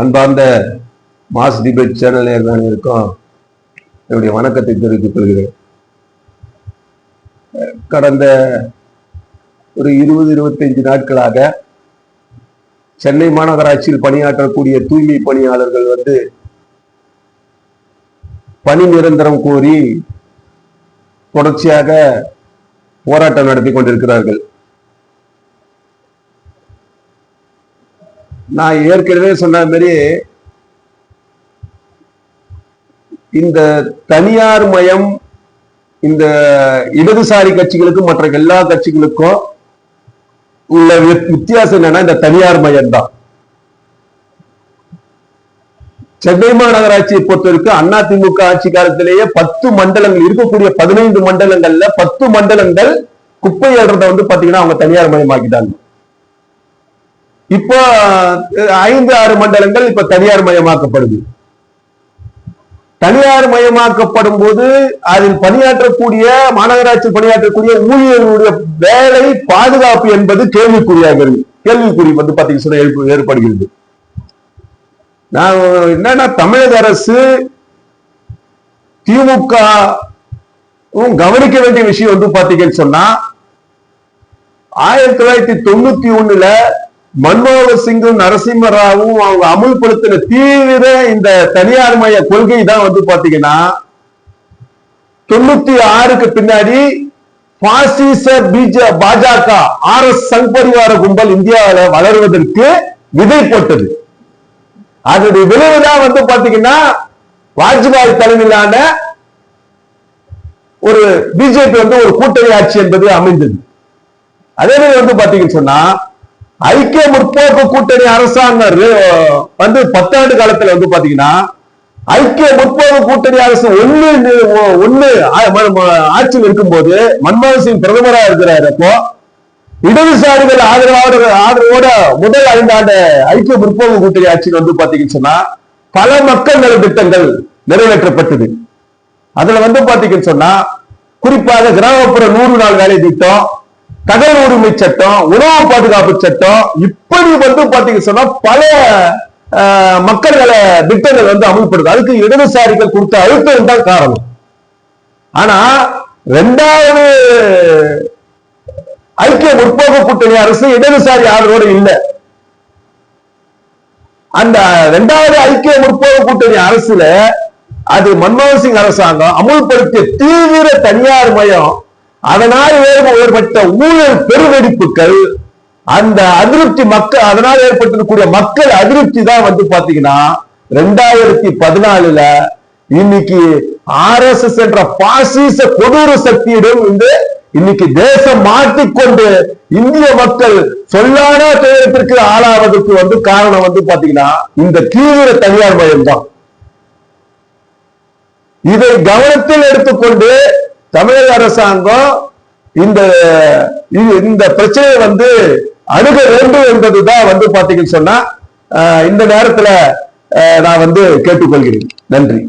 அன்பார்ந்த mass debate channel நேர்தான் இருக்கும் என்னுடைய வணக்கத்தை தெரிவித்துக் கொள்கிறேன். கடந்த ஒரு இருபது இருபத்தைந்து நாட்களாக சென்னை மாநகராட்சியில் பணியாற்றக்கூடிய தூய்மை பணியாளர்கள் வந்து பணி நிரந்தரம் கோரி தொடர்ச்சியாக போராட்டம் நடத்தி கொண்டிருக்கிறார்கள். நான் ஏற்கனவே சொன்ன மாதிரி இந்த தனியார் மயம் இந்த இடதுசாரி கட்சிகளுக்கும் மற்ற எல்லா கட்சிகளுக்கும் உள்ள வித்தியாசம் என்னன்னா இந்த தனியார் மயம் தான் சென்னை மாநகராட்சியை பொறுத்தவரைக்கும் அதிமுக ஆட்சி காலத்திலேயே பத்து மண்டலங்கள் இருக்கக்கூடிய பதினைந்து மண்டலங்கள்ல பத்து மண்டலங்கள் குப்பை ஏடுறத வந்து பாத்தீங்கன்னா அவங்க தனியார் மயமாக்கிட்டாங்க. இப்போ ஐந்து ஆறு மண்டலங்கள் இப்ப தனியார் மயமாக்கப்படுது. தனியார் மயமாக்கப்படும் போது அதில் பணியாற்றக்கூடிய மாநகராட்சி பணியாற்றக்கூடிய ஊழியர்களுடைய வேலை பாதுகாப்பு என்பது கேள்விக்குறியாகிறது கேள்விக்குறி வந்து பாத்தீங்கன்னா ஏற்ப- ஏற்படுகிறது. நான் என்னன்னா தமிழக அரசு திமுக கவனிக்க வேண்டிய விஷயம் வந்து பாத்தீங்கன்னு சொன்னா ஆயிரத்தி தொள்ளாயிரத்தி தொண்ணூத்தி ஒண்ணுல மன்மோகன் சிங்கும் நரசிம்மராவும் அவங்க அமுல்படுத்தின தீவிர இந்த தனியார் மய கொள்கை தான் வந்து பாத்தீங்கன்னா தொண்ணூத்தி ஆறுக்கு பின்னாடி பாசிச பிஜ பாஜக ஆர் எஸ் சங் பரிவார கும்பல் இந்தியாவில வளருவதற்கு விதை போட்டது. அதனுடைய விளைவுதான் வந்து பாத்தீங்கன்னா வாஜ்பாய் தலைமையிலான ஒரு பிஜேபி வந்து ஒரு கூட்டணி ஆட்சி என்பது அமைந்தது. அதே மாதிரி வந்து பாத்தீங்கன்னு சொன்னா ஐக்கிய முற்போக்கு கூட்டணி அரசாங்கம் வந்து பத்தாண்டு காலத்துல வந்து பாத்தீங்கன்னா ஐக்கிய முற்போக்கு கூட்டணி அரசு ஒண்ணு ஒ- ஒண்ணு ஆட்சியில் இருக்கும்போது மன்மோகன் சிங் பிரதமரா இருக்கிறார் அப்போ இடதுசாரிகள் ஆதரவோட ஆதரவோட முதல் ஐந்தாண்டு ஐக்கிய முற்போக்கு கூட்டணி ஆட்சியில் வந்து பாத்தீங்கன்னு சொன்னா பல மக்கள் நல திட்டங்கள் நிறைவேற்றப்பட்டது. அதுல வந்து பாத்தீங்கன்னு சொன்னா குறிப்பாக கிராமப்புற நூறு நாள் வேலை திட்டம் தகவல் உரிமை சட்டம் உணவு பாதுகாப்பு சட்டம் இப்படி வந்து பாத்தீங்கன்னு சொன்னா பல ஆஹ், மக்கள் நல திட்டங்கள் வந்து அமல்படுது. அதுக்கு இடதுசாரிகள் கொடுத்த அழுத்தம் தான் காரணம். ஆனா ரெண்டாவது ஐக்கிய முற்போக்கு கூட்டணி அரசு இடதுசாரி ஆதரவோடு இல்லை. அந்த இரண்டாவது ஐக்கிய முற்போக்கு கூட்டணி அரசுல அது மன்மோகன் சிங் அரசாங்கம் அமுல்படுத்திய தீவிர தனியார் மயம் அதனால் ஏற்பட்ட ஊழல் பெருவெடிப்புகள் அந்த அதிருப்தி மக்கள் அதனால் ஏற்பட்டிருக்கக்கூடிய மக்கள் அதிருப்தி தான் வந்து பாத்தீங்கன்னா ரெண்டாயிரத்தி பதினாலுல இன்னைக்கு ஆர் எஸ் எஸ் என்ற பாசிச கொடூர சக்தியிடம் வந்து இன்னைக்கு தேசம் மாட்டிக்கொண்டு இந்திய மக்கள் சொல்லான துயரத்திற்கு ஆளாவதற்கு வந்து காரணம் வந்து பாத்தீங்கன்னா இந்த தீவிர தனியார் மயம் தான் இதை கவனத்தில் எடுத்துக்கொண்டு தமிழக அரசாங்கம் இந்த இது- இந்த பிரச்சனையை வந்து அணுக வேண்டும் என்பதுதான் வந்து பாத்தீங்கன்னு சொன்னா இந்த நேரத்துல நான் வந்து கேட்டுக்கொள்கிறேன். நன்றி.